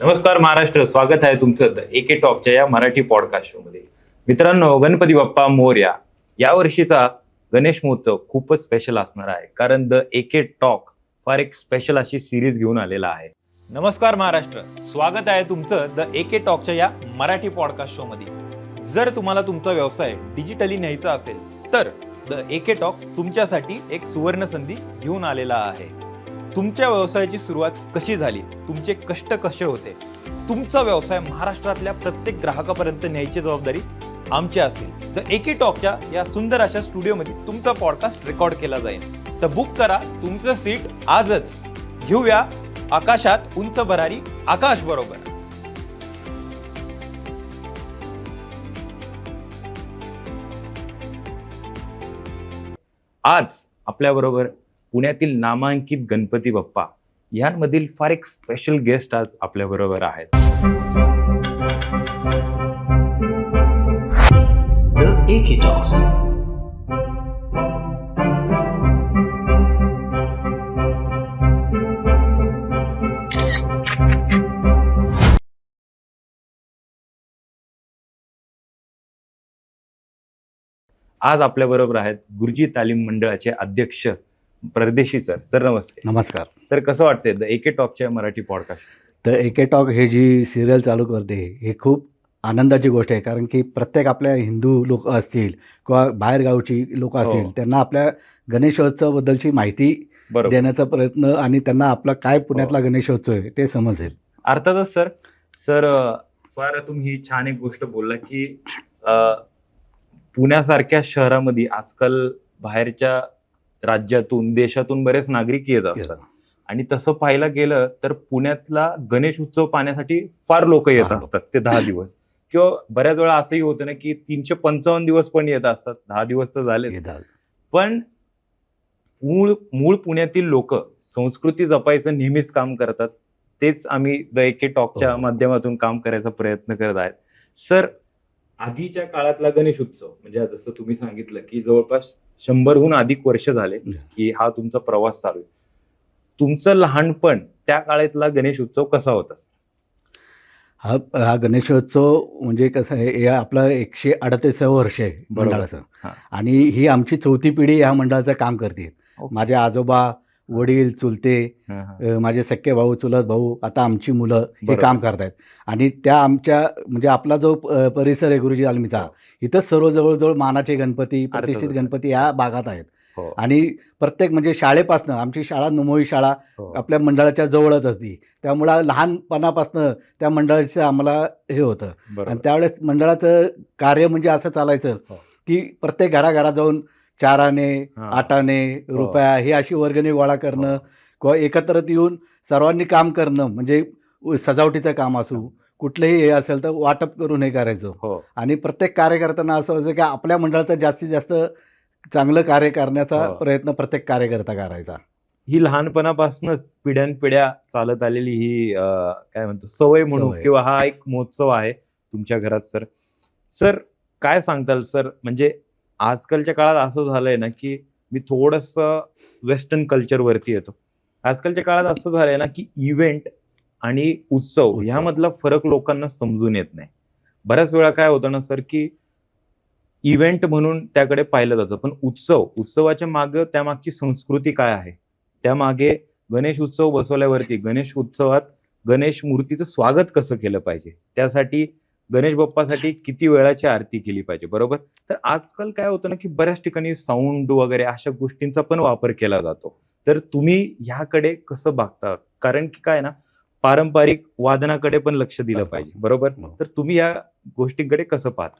नमस्कार महाराष्ट्र. स्वागत आहे तुमचं एके टॉकच्या या मराठी पॉडकास्ट शो मध्ये. मित्रांनो गणपती बाप्पा मोर्या या वर्षीचा गणेश महोत्सव खूपच स्पेशल असणार आहे. कारण द एके टॉक फार एक स्पेशल अशी सिरीज घेऊन आलेला आहे. नमस्कार महाराष्ट्र. स्वागत आहे तुमचं द एके टॉकच्या या मराठी पॉडकास्ट शो मध्ये. जर तुम्हाला तुमचा व्यवसाय डिजिटली न्यायचा असेल तर द एके टॉक तुमच्यासाठी एक सुवर्ण संधी घेऊन आलेला आहे. तुमच्या व्यवसायाची सुरुवात कशी झाली? तुमचे कष्ट कसे होते? तुमचा व्यवसाय महाराष्ट्रातल्या प्रत्येक ग्राहकापर्यंत न्यायची जबाबदारी आमची असेल. तर एके टॉकच्या या सुंदर अशा स्टुडिओमध्ये तुमचा पॉडकास्ट रेकॉर्ड केला जाईल. तर बुक करा तुमचं सीट आजच. घेऊया आकाशात उंच भरारी आकाश बरोबर. आज आपल्याबरोबर पुण्यातील नामांकित गणपती बाप्पा यांमधील फार एक स्पेशल गेस्ट आज आपल्याबरोबर आहेत. आज आपल्याबरोबर आहेत गुरुजी तालीम मंडळाचे अध्यक्ष परदेशी सर सर नमस्ते. नमस्कार. तर कसं वाटतंय द एके टॉकच्या मराठी पॉडकास्ट तर एके टॉक हे जी सिरियल चालू करते हे खूप आनंदाची गोष्ट आहे. कारण की प्रत्येक आपल्या हिंदू लोक असतील किंवा बाहेरगावची लोक हो. असतील त्यांना आपल्या गणेशोत्सवाबद्दलची माहिती देण्याचा प्रयत्न आणि त्यांना आपला काय पुण्यातला हो. गणेशोत्सव आहे ते समजेल. अर्थातच सर सर फार तुम्ही छान एक गोष्ट बोलला की पुण्यासारख्या शहरामध्ये आजकाल बाहेरच्या राज्यातून देशातून बरेच नागरिक येत असतात. आणि तसं पाहायला गेलं तर पुण्यातला गणेश उत्सव पाहण्यासाठी फार लोक येत. असतात ते दहा दिवस. किंवा बऱ्याच वेळा असंही होतं ना की तीनशे पंचावन्न दिवस पण येत असतात. दहा दिवस तर झाले. पण मूळ मूळ पुण्यातील लोक संस्कृती जपायचं नेहमीच काम करतात. तेच आम्ही द एके टॉकच्या हो. माध्यमातून काम करायचा प्रयत्न करत आहेत. सर आधीच्या काळातला गणेश उत्सव म्हणजे जसं तुम्ही सांगितलं की जवळपास शंभरहून अधिक वर्ष झाले की हा तुमचा प्रवास चालू आहे तुमचं लहानपण त्या काळातला गणेश उत्सव कसा होता हा हा गणेशोत्सव म्हणजे कसं आहे हे आपलं एकशे अडतीसावं वर्ष आहे. मंडळाचं. आणि ही आमची चौथी पिढी ह्या मंडळाचं काम करते. माझे आजोबा वडील चुलते माझे सख्खे भाऊ चुलत भाऊ आता आमची मुलं हे. काम करतायत आणि त्या आमच्या म्हणजे आपला जो परिसर आहे गुरुजी आलमीचा इथं सर्व जवळजवळ मानाचे गणपती प्रतिष्ठित. गणपती या भागात आहेत हो आणि प्रत्येक म्हणजे शाळेपासनं आमची शाळा नुमोई शाळा हो. आपल्या मंडळाच्या जवळच असती त्यामुळं लहानपणापासनं त्या मंडळाचं आम्हाला हे होतं आणि त्यावेळेस मंडळाचं कार्य म्हणजे असं चालायचं हो. की प्रत्येक घराघरात जाऊन चार आणे हा. रुपया ही अशी वर्गणी गोळा करणं किंवा एकत्रित येऊन सर्वांनी काम करणं म्हणजे उ- सजावटीचं काम असू कुठलंही हे असेल तर वाटप करून हे करायचं. हो. आणि प्रत्येक कार्यकर्त्यांना असं व्हायचं की आपल्या मंडळाचं जास्तीत जास्त चांगलं कार्य करण्याचा हो. प्रयत्न प्रत्येक कार्यकर्ता करायचा. ही लहानपणापासूनच पिढ्यानपिढ्या चालत आलेली ही अं, काय म्हणतो सवय म्हणू सवय. किंवा हा एक महोत्सव आहे तुमच्या घरात सर. सर काय सांगताल सर? म्हणजे आजकालच्या काळात असं झालंय ना की मी थोडस वेस्टर्न कल्चर वरती येतो. आजकालच्या काळात असं झालंय ना की इव्हेंट आणि उत्सव उत्सव. ह्यामधला फरक लोकांना समजून येत नाही. बऱ्याच वेळा काय होतं ना सर की इव्हेंट म्हणून त्याकडे पाहिलं जातं पण उत्सव उत्सवाच्या मागे त्यामागची संस्कृती काय आहे? त्यामागे गणेश उत्सव बसवल्यावरती गणेश उत्सवात गणेश मूर्तीचं स्वागत कसं केलं पाहिजे? त्यासाठी गणेश बाप्पासाठी किती वेळाची आरती केली पाहिजे बरोबर? तर आजकाल काय होतं ना की बऱ्याच ठिकाणी साऊंड वगैरे अशा गोष्टींचा पण वापर केला जातो. तर तुम्ही ह्याकडे कसं बघता? कारण की काय ना पारंपरिक वादनाकडे पण लक्ष दिलं पाहिजे बरोबर? हो. तर तुम्ही या गोष्टींकडे कसं पाहता?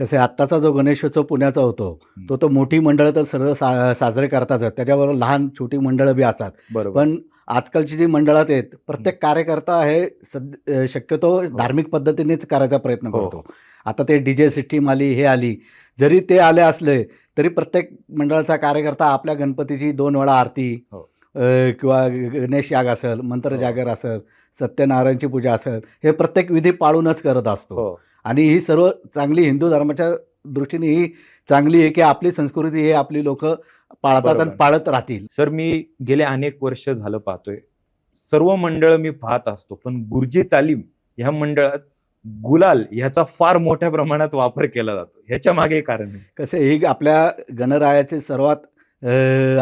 आहे, आत्ताचा जो गणेशोत्सव पुण्याचा होतो तो तो मोठी मंडळं तर सर्व सा साजरे करतातच. त्याच्याबरोबर लहान छोटी मंडळं बी असतात. बरोबर. पण आजकालची जी मंडळात आहेत प्रत्येक कार्यकर्ता हे सद शक्यतो धार्मिक पद्धतीनेच करायचा प्रयत्न हो. करतो आता ते डी जे सिस्टीम आली हे आली जरी ते आले असले तरी प्रत्येक मंडळाचा कार्यकर्ता आपल्या गणपतीची दोन वेळा आरती हो. किंवा गणेश याग असेल मंत्र हो. जागर असेल सत्यनारायणची पूजा असेल हे प्रत्येक विधी पाळूनच करत असतो हो आणि ही सर्व चांगली हिंदू धर्माच्या दृष्टीने ही चांगली आहे की आपली संस्कृती हे आपली लोक पाळतात. आणि पाळत राहतील सर मी गेले अनेक वर्ष झालं पाहतोय सर्व मंडळ मी पाहत असतो पण गुरुजी तालीम ह्या मंडळात गुलाल ह्याचा फार मोठ्या प्रमाणात वापर केला जातो ह्याच्या मागे कारण. कसं ही आपल्या गणरायाचे सर्वात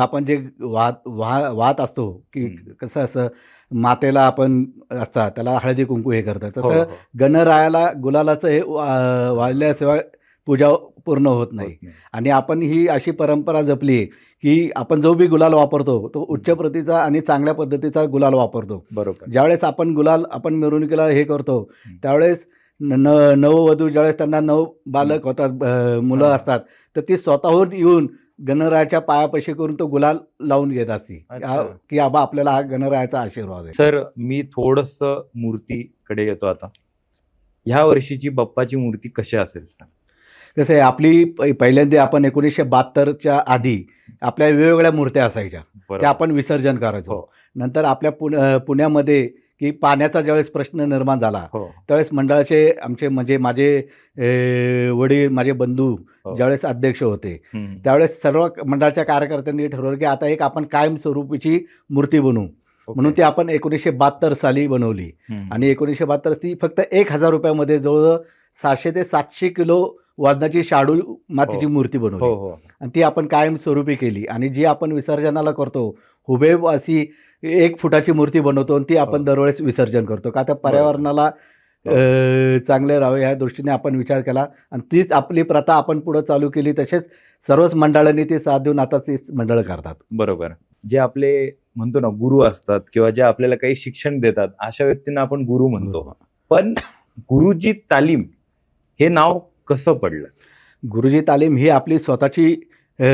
आपण जे वाद वा वाद असतो की. कसं असं मातेला आपण असतात त्याला हळदी कुंकू हे करतात हो, तसं हो. गणरायाला गुलालाचं हे वाढल्याशिवाय पूजा पूर्ण होत नाही. आणि आपण ही अशी परंपरा जपली आहे की आपण जो बी गुलाल वापरतो तो उच्च प्रतीचा आणि चांगल्या पद्धतीचा गुलाल वापरतो. बरोबर. ज्यावेळेस आपण गुलाल आपण मिरवणुकीला हे करतो. त्यावेळेस न नववधू ज्यावेळेस त्यांना नव बालक होतात मुलं. असतात तर ती स्वतःहून येऊन गणरायाच्या पायापाशी करून तो गुलाल लावून घेत असते. की आबा आपल्याला हा गणरायाचा आशीर्वाद आहे. सर मी थोडस मूर्तीकडे येतो आता. ह्या वर्षीची बाप्पाची मूर्ती कशी असेल सर आहे आपली पहिल्यांदा आपण एकोणीसशे बहात्तरच्या आधी आपल्या वेगवेगळ्या मूर्त्या असायच्या त्या. आपण विसर्जन करायचो हो. नंतर आपल्या पुण्या अ, पुण्यामध्ये की पाण्याचा ज्यावेळेस प्रश्न निर्माण झाला हो त्यावेळेस मंडळाचे आमचे म्हणजे माझे वडील माझे बंधू हो. ज्यावेळेस अध्यक्ष होते. त्यावेळेस सर्व मंडळाच्या कार्यकर्त्यांनी ठरवलं की आता एक आपण कायमस्वरूपीची मूर्ती बनवू. म्हणून ती आपण एकोणीसशे बहात्तर साली बनवली. आणि एकोणीसशे बहात्तर ती फक्त एक हजार रुपयामध्ये जवळजवळ सहाशे ते सातशे किलो वजनाची शाडू मातीची हो. मूर्ती हो बनवली. हो आणि ती आपण कायमस्वरूपी केली. आणि जी आपण विसर्जनाला करतो हुबेब अशी एक फुटाची मूर्ती बनवतो आणि ती आपण हो. दरवेळेस विसर्जन करतो. का तर पर्यावरणाला हो. चांगले राहावे या दृष्टीने आपण विचार केला. आणि तीच आपली प्रथा आपण पुढे चालू केली तसेच सर्वच मंडळांनी ती साथ देऊन आता ती मंडळ करतात. बरोबर. जे आपले म्हणतो ना गुरु असतात किंवा जे आपल्याला काही शिक्षण देतात अशा व्यक्तींना आपण गुरु म्हणतो. पण गुरुजी तालीम हे नाव कसं पडलं गुरुजी तालीम ही आपली स्वतःची अ,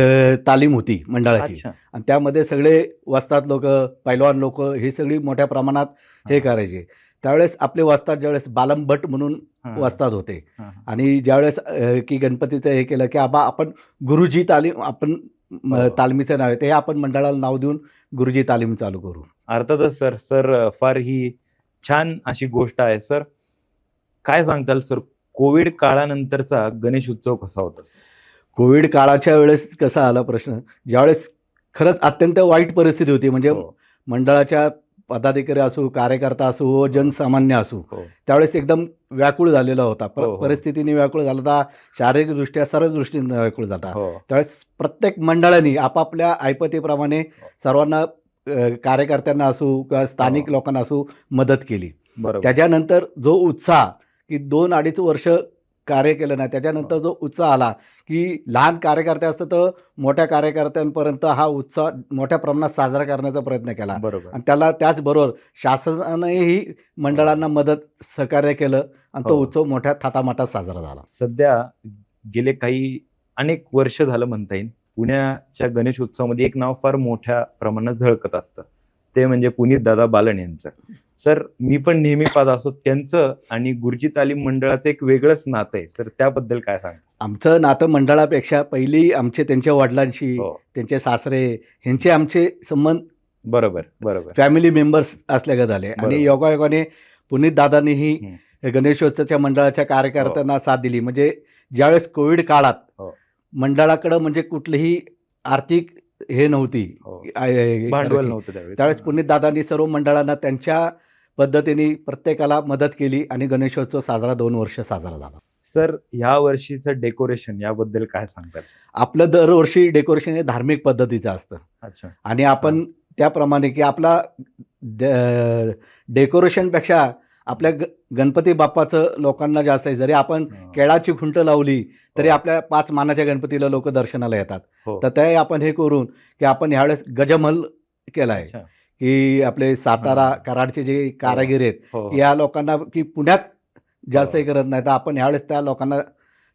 तालीम होती मंडळाची अच्छा आणि त्यामध्ये सगळे वस्ताद लोक पैलवान लोक ही सगळी मोठ्या प्रमाणात हे. करायचे त्यावेळेस आपले वस्ताद ज्यावेळेस बालम भट म्हणून हा. वस्ताद होते हा, हा. आणि ज्यावेळेस अ, की गणपतीचं हे केलं की आबा आपण गुरुजी तालीम आपण म, हो. तालमीचं नाव आहे ते हे आपण मंडळाला नाव देऊन गुरुजी तालीम चालू करू अर्थातच सर सर फार ही छान अशी गोष्ट आहे सर काय सांगताल सर कोविड काळानंतरचा गणेश उत्सव कसा होता? कोविड काळाच्या वेळेस कसा आला प्रश्न? ज्यावेळेस खरंच अत्यंत वाईट परिस्थिती होती म्हणजे हो, मंडळाच्या पदाधिकारी असो कार्यकर्ता असो व जनसामान्य असो हो. त्यावेळेस एकदम व्याकुळ झालेला होता. हो, हो. परिस्थितीने व्याकुळ झाला होता शारीरिकदृष्ट्या सर्व दृष्टीने व्याकुळ झाला हो. त्यावेळेस प्रत्येक मंडळाने आपापल्या ऐपतीप्रमाणे सर्वांना कार्यकर्त्यांना असो किंवा स्थानिक हो. लोकांना असो मदत केली. त्याच्यानंतर जो उत्साह की दोन अडीच वर्ष कार्य केलं नाही. त्याच्यानंतर हो. जो उत्साह आला की लहान कार्यकर्ते असतं तर मोठ्या कार्यकर्त्यांपर्यंत हा उत्साह मोठ्या प्रमाणात साजरा करण्याचा प्रयत्न केला. बरोबर. आणि त्याला त्याचबरोबर शासनानेही मंडळांना मदत सहकार्य केलं आणि तो हो. उत्सव मोठ्या थाटामाटात साजरा झाला. सध्या गेले काही अनेक वर्ष झालं म्हणता येईल. पुण्याच्या गणेश उत्सवामध्ये एक नाव फार मोठ्या प्रमाणात झळकत असतं. ते म्हणजे पुनीत दादा बालन यांचं. सर मी पण नेहमी पाहत असतो त्यांचं आणि गुरुजी तालीम मंडळाचं एक वेगळंच नातं आहे. तर त्याबद्दल काय सांग आमचं नातं मंडळापेक्षा पहिली आमचे त्यांच्या वडिलांशी हो. त्यांचे सासरे ह्यांचे आमचे संबंध बरोबर बरोबर. फॅमिली मेंबर्स असल्यागत झाले. आणि योगायोगाने पुनीत दादांनीही. गणेशोत्सवाच्या मंडळाच्या कार्यकर्त्यांना साथ दिली. म्हणजे ज्यावेळेस कोविड काळात हो. मंडळाकडं म्हणजे कुठलीही आर्थिक हे नव्हती. हो. भांडवल. नव्हतं त्यावेळेस. पुनीत दादांनी सर्व मंडळांना त्यांच्या पद्धतीने प्रत्येकाला मदत केली आणि गणेशोत्सव साजरा दोन वर्ष साजरा झाला. सर ह्या वर्षीचं डेकोरेशन याबद्दल काय सांगतात? आपलं दरवर्षी डेकोरेशन हे धार्मिक पद्धतीचं असतं. अच्छा. आणि आपण त्याप्रमाणे की आपला डेकोरेशनपेक्षा आपल्या ग- गणपती बाप्पाचं लोकांना जास्त आहे जरी आपण केळाची खुंट लावली तरी हो. आपल्या पाच मानाच्या गणपतीला लोक दर्शनाला येतात हो. तर ते आपण हे करून की आपण ह्यावेळेस गजमहल केला आहे अच्छा. की आपले सातारा हा. कराडचे जे कारागीर आहेत हो या लोकांना की पुण्यात जास्त हो. हे करत नाही तर आपण ह्यावेळेस त्या लोकांना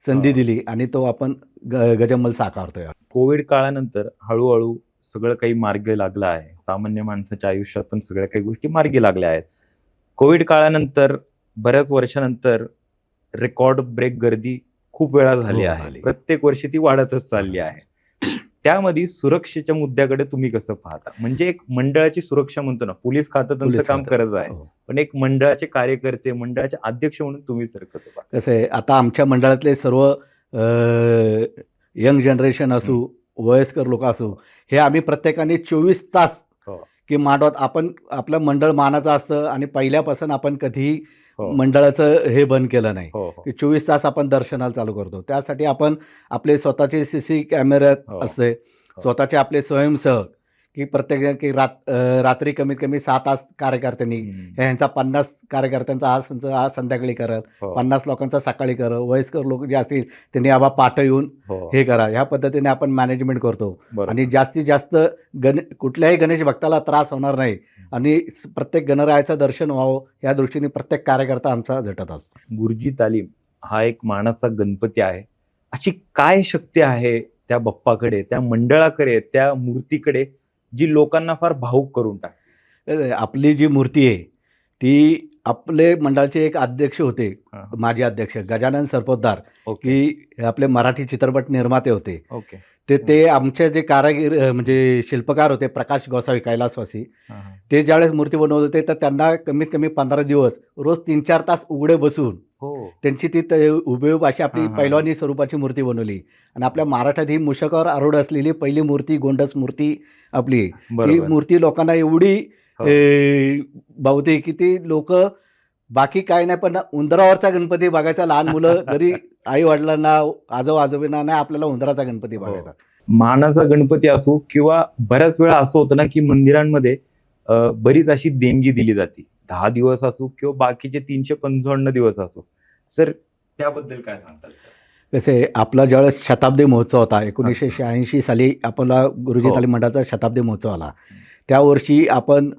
संधी हो. दिली आणि तो आपण ग- गजमहल साकारतोय कोविड काळानंतर हळूहळू सगळं काही मार्गी लागलं आहे सामान्य माणसाच्या आयुष्यात पण सगळ्या काही गोष्टी मार्गी लागल्या आहेत कोविड काळानंतर बऱ्याच वर्षानंतर रेकॉर्ड ब्रेक गर्दी खूप वेळा झाली आहे. प्रत्येक वर्षी ती वाढतच चालली आहे त्यामध्ये सुरक्षेच्या मुद्द्याकडे तुम्ही कसं पाहता म्हणजे एक मंडळाची सुरक्षा म्हणतो ना पोलीस खातं त्यांचं काम. करत आहे हो. पण एक मंडळाचे कार्यकर्ते मंडळाचे अध्यक्ष म्हणून तुम्ही सर कसं पाहता कसं आहे आता आमच्या मंडळातले सर्व यंग जनरेशन असू वयस्कर लोक असू हे आम्ही प्रत्येकाने चोवीस तास. की मांडवात आपण आपलं मंडळ मानाचं असतं आणि पहिल्यापासून आपण कधीही हो. मंडळाचं हे बंद केलं नाही. हो हो. की चोवीस तास आपण दर्शनाला चालू करतो. त्यासाठी आपण आपले स्वतःचे सी सी कॅमेरे हो. असते. स्वतःचे आपले स्वयंसेवक की प्रत्येक की रात रात्री कमीत कमी सहा तास कार्यकर्त्यांनी. ह्यांचा पन्नास कार्यकर्त्यांचा आज संच आज संध्याकाळी करत हो. पन्नास लोकांचा सकाळी करत वयस्कर लोक जे असतील त्यांनी आबा पाठ येऊन हो. हे करा. ह्या पद्धतीने आपण मॅनेजमेंट करतो. आणि जास्तीत जास्त गण कुठल्याही गणेश भक्ताला त्रास होणार नाही. आणि प्रत्येक गणरायाचं दर्शन व्हावं या दृष्टीने प्रत्येक कार्यकर्ता आमचा झटत असतो. गुरुजी तालीम हा एक मानाचा गणपती आहे. अशी काय शक्ती आहे त्या बाप्पाकडे त्या मंडळाकडे त्या मूर्तीकडे जी लोकांना फार भाऊक करून टाक. आपली जी मूर्ती आहे ती आपले मंडळाचे एक अध्यक्ष होते. माजी अध्यक्ष गजानन सरपोतदार की आपले मराठी चित्रपट निर्माते होते. ओके. ते ते आमचे जे कारागीर अ, म्हणजे शिल्पकार होते प्रकाश गोसावी कैलासवासी हा, हा. ते ज्यावेळेस मूर्ती बनवत होते तर त्यांना कमीत कमी पंधरा दिवस रोज तीन चार तास उघडे बसून हो त्यांची ती त- हुबेहूब अशी आपली हा, हा. पैलवानी स्वरूपाची मूर्ती बनवली आणि आपल्या महाराष्ट्रात ही मुशकावर आरूढ असलेली पहिली मूर्ती गोंडस मूर्ती आपली ही बरोबर मूर्ती लोकांना एवढी हो. ए, भावते की ती लोक बाकी काय नाही पण उंदरावरचा गणपती बघायचा. लहान मुलं जरी आई वडिलांना आजो आजोबांना नाही आपल्याला उंदराचा गणपती हो. बघायचा. मानाचा गणपती असो किंवा बऱ्याच वेळा असं होतं ना की मंदिरांमध्ये बरीच अशी देणगी दिली जाते. दहा दिवस असो किंवा बाकीचे तीनशे पंचावन्न दिवस असो. सर त्याबद्दल काय सांगताल कसे आपला ज्यावेळेस शताब्दी महोत्सव होता एकोणीसशे शहाऐंशी साली आपला गुरुजी हो. तालीम मंडळाचा शताब्दी महोत्सव आला. त्या वर्षी आपण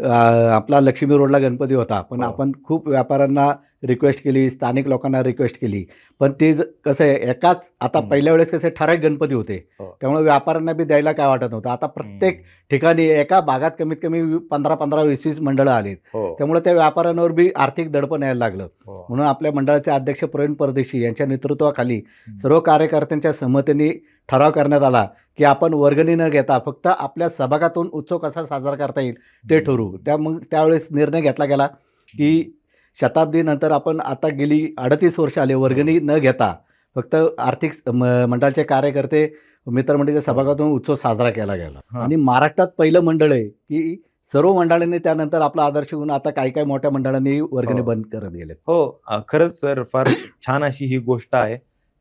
आपला लक्ष्मी रोडला गणपती होता. पण हो. आपण खूप व्यापाऱ्यांना रिक्वेस्ट केली स्थानिक लोकांना रिक्वेस्ट केली. पण ते कसं आहे एकाच आता. पहिल्या वेळेस कसे ठराविक गणपती होते. हो. त्यामुळे व्यापाऱ्यांना बी द्यायला काय वाटत नव्हतं. आता प्रत्येक ठिकाणी एका भागात कमीत कमी पंधरा पंधरा वीस वीस मंडळं आलीत. हो. त्यामुळे त्या व्यापाऱ्यांवर बी आर्थिक दडपण यायला लागलं. म्हणून आपल्या मंडळाचे अध्यक्ष प्रवीण परदेशी यांच्या नेतृत्वाखाली सर्व कार्यकर्त्यांच्या संमतीने ठराव करण्यात आला की आपण वर्गणी न घेता फक्त आपल्या सभागातून उत्सव कसा साजरा करता येईल ते ठरवू. त्या मग त्यावेळेस निर्णय घेतला गेला की शताब्दीनंतर आपण आता गेली अडतीस वर्ष आले वर्गणी न घेता फक्त आर्थिक म- मंडळाचे कार्यकर्ते मित्रमंडळीच्या सभागातून उत्सव साजरा केला गेला. आणि महाराष्ट्रात पहिलं मंडळ आहे की सर्व मंडळांनी त्यानंतर आपला आदर्श घेऊन आता काही काही मोठ्या मंडळांनी वर्गणी हो. बंद करत गेलेत. हो खरंच सर फार छान अशी ही गोष्ट आहे.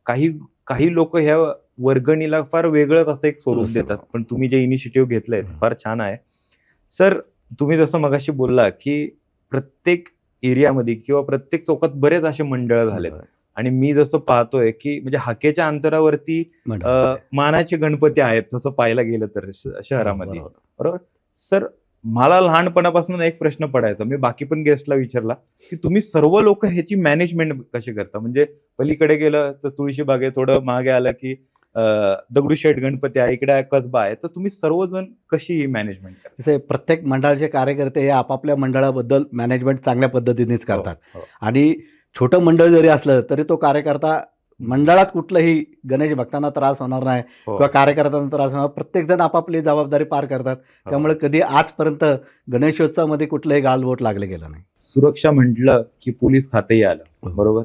काही काही लोक ह्या वर्गणीला फार वेगळंच असं एक स्वरूप देतात. पण तुम्ही जे इनिशिएटिव्ह घेतलंय फार छान आहे. सर तुम्ही जसं मगाशी बोलला की प्रत्येक एरियामध्ये किंवा प्रत्येक चौकात बरेच असे मंडळ झालेत. आणि मी जसं पाहतोय की म्हणजे हाकेच्या अंतरावरती मानाचे गणपती आहेत तसं पाहायला गेलं तर शहरामध्ये. बरोबर. सर मला लहानपणापासून एक प्रश्न पडायचा. मी बाकी पण गेस्टला विचारला की तुम्ही सर्व लोक ह्याची मॅनेजमेंट कशी करता? म्हणजे पलीकडे गेलं तर तुळशीबाग थोडं मागे आलं की दगडूशेठ गणपती आहे इकडे कसबा आहे तर तुम्ही सर्वजण कशी ही मॅनेजमेंट करता जसे प्रत्येक मंडळाचे कार्यकर्ते हे आपापल्या मंडळाबद्दल मॅनेजमेंट चांगल्या पद्धतीनेच करतात हो, हो. आणि छोटं मंडळ जरी असलं तरी तो कार्यकर्ता मंडळात कुठलंही गणेश भक्तांना त्रास होणार नाही हो. किंवा कार्यकर्त्यांना त्रास होणार प्रत्येक जण आपापली जबाबदारी पार करतात हो. त्यामुळे कधी आजपर्यंत गणेशोत्सवामध्ये कुठलंही गालबोट लागलं गेलं नाही सुरक्षा म्हटलं की पोलीस खातंही आलं हो. बरोबर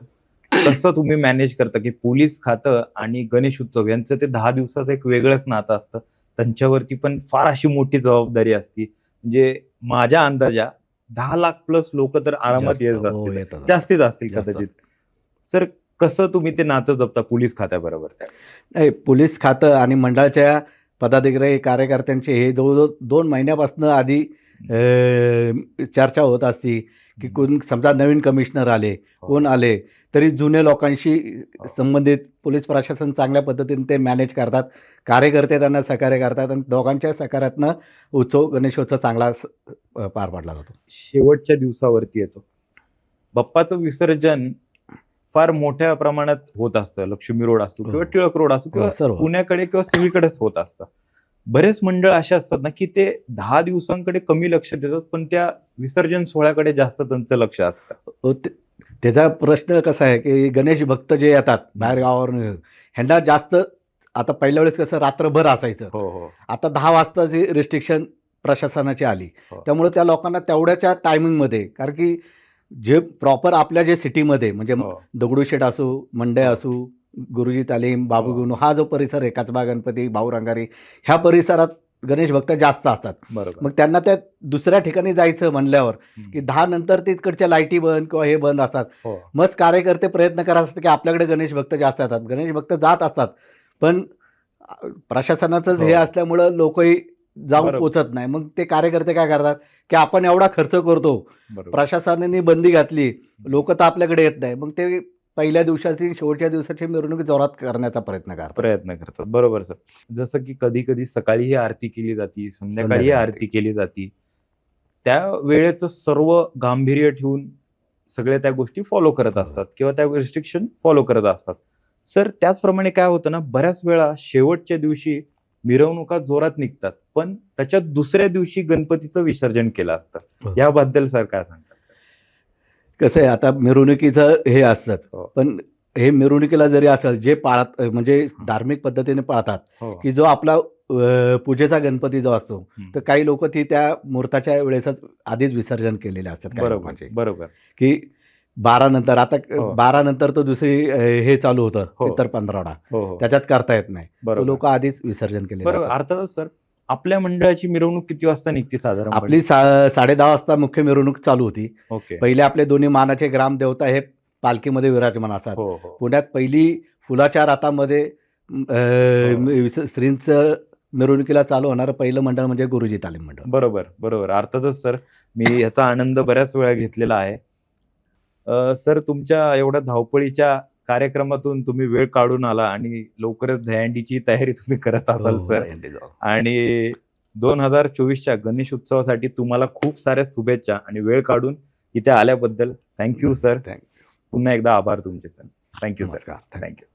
कसं तुम्ही मॅनेज करता की पोलीस खातं आणि गणेश उत्सव यांचं ते दहा दिवसाचं एक वेगळंच नातं असतं. त्यांच्यावरती पण फार अशी मोठी जबाबदारी असती. म्हणजे माझ्या अंदाजा दहा लाख प्लस लोक तर आरामात येत जास्त, हो, असतील. जास्तीत असतील. कदाचित. सर कसं तुम्ही ते नातं जपता पोलीस खात्याबरोबर? नाही पोलीस खातं आणि मंडळाच्या पदाधिकारी कार्यकर्त्यांचे हे जवळजवळ दोन महिन्यापासून आधी चर्चा होत असती की कोण समजा नवीन कमिशनर आले कोण आले तरी जुने लोकांशी संबंधित पोलीस प्रशासन चांगल्या पद्धतीने ते मॅनेज करतात. कार्यकर्ते त्यांना सहकार्य करतात आणि दोघांच्या सहकार्यातनं उत्सव गणेशोत्सव चांगला पार पाडला जातो. शेवटच्या दिवसावरती येतो. बाप्पाचं विसर्जन फार मोठ्या प्रमाणात होत असतं. लक्ष्मी रोड असो किंवा हो. टिळक रोड असो हो, किंवा सर्व. पुण्याकडे किंवा सगळीकडेच होत असतं. बरेच मंडळ असे असतात ना की ते दहा दिवसांकडे कमी लक्ष देतात पण त्या विसर्जन सोहळ्याकडे जास्त त्यांचं लक्ष असतं. हो, त्याचा प्रश्न कसा आहे की गणेश भक्त जे येतात बाहेर गावावरून ह्यांना जास्त आता पहिल्या वेळेस कसं रात्रभर असायचं हो हो आता दहा वाजताची रिस्ट्रिक्शन प्रशासनाची आली हो. त्यामुळे त्या लोकांना तेवढ्याच्या टायमिंगमध्ये कारण की जे प्रॉपर आपल्या जे सिटीमध्ये म्हणजे हो दगडूशेठ असू मंडई हो. असू गुरुजी तालीम बाबू हो. गुनू हा जो परिसर आहे काचबा गणपती भाऊ रंगारी ह्या परिसरात गणेश भक्त जास्त असतात. बरोबर. मग त्यांना त्या दुसऱ्या ठिकाणी जायचं म्हणल्यावर. की दहा नंतर तिकडच्या लाईटी बंद किंवा हे बंद असतात. हो. मग कार्यकर्ते प्रयत्न करत असतात की आपल्याकडे गणेश भक्त जास्त येतात गणेश भक्त जात असतात. पण प्रशासनाचंच हे हो. असल्यामुळं लोकही जाऊन बरोबर. पोचत नाही. मग ते कार्यकर्ते काय करतात की आपण एवढा खर्च करतो. बरोबर. प्रशासनाने बंदी घातली. लोक तर आपल्याकडे येत नाही. मग ते पहिल्या दिवसाची शेवटच्या दिवसाची मिरवणूक जोरात करण्याचा प्रयत्न करतात. प्रयत्न करतात. बरोबर सर. जसं की कधी कधी सकाळी ही आरती केली जाती संध्याकाळी ही आरती केली जाती. त्या वेळेचं सर्व गांभीर्य ठेवून सगळे त्या गोष्टी फॉलो करत असतात किंवा त्या रिस्ट्रिक्शन फॉलो करत असतात. सर त्याचप्रमाणे काय होतं ना बऱ्याच वेळा शेवटच्या दिवशी मिरवणुका जोरात निघतात पण त्याच्या दुसऱ्या दिवशी गणपतीचं विसर्जन केलं असतं. हो. याबद्दल सर काय सांगतात कसं आहे आता मिरवणुकीचं हे असतं हो. पण हे मिरवणुकीला जरी असेल जे पाळत म्हणजे धार्मिक पद्धतीने पाळतात हो. की जो आपला पूजेचा गणपती जो असतो. तर काही लोक ती त्या मुहूर्ताच्या वेळेसच आधीच विसर्जन केलेले असतात बरोबर की बारा नंतर आता हो. बारा नंतर तो दुसरी हे चालू होतं. इतर पंधरावडा त्याच्यात करता येत नाही. लोक आधीच विसर्जन केले अर्थातच सर आपल्या मंडळाची मिरवणूक किती वाजता निघते साधारण आपली सा साडे दहा वाजता मुख्य मिरवणूक चालू होती. ओके. पहिले आपले दोन्ही मानाचे ग्रामदेवता हे पालखीमध्ये विराजमान असतात. हो हो. पुण्यात पहिली फुलाच्या रातामध्ये हो. मिरवणुकीला चालू होणारं पहिलं मंडळ म्हणजे गुरुजी तालीम मंडळ. बरोबर बरोबर. अर्थातच सर मी याचा आनंद बऱ्याच वेळा घेतलेला आहे. सर तुमच्या एवढ्या धावपळीच्या कार्यक्रमातून तुम्ही वेळ काढून आला आणि लवकरच दहीहंडीची तयारी तुम्ही करत असाल हो, सर. आणि दोन हजार चोवीसच्या गणेश उत्सवासाठी तुम्हाला खूप साऱ्या शुभेच्छा आणि वेळ काढून इथे आल्याबद्दल थँक्यू सर. Thank पुन्हा एकदा आभार तुमचे सर. Thank you sir. थँक्यू.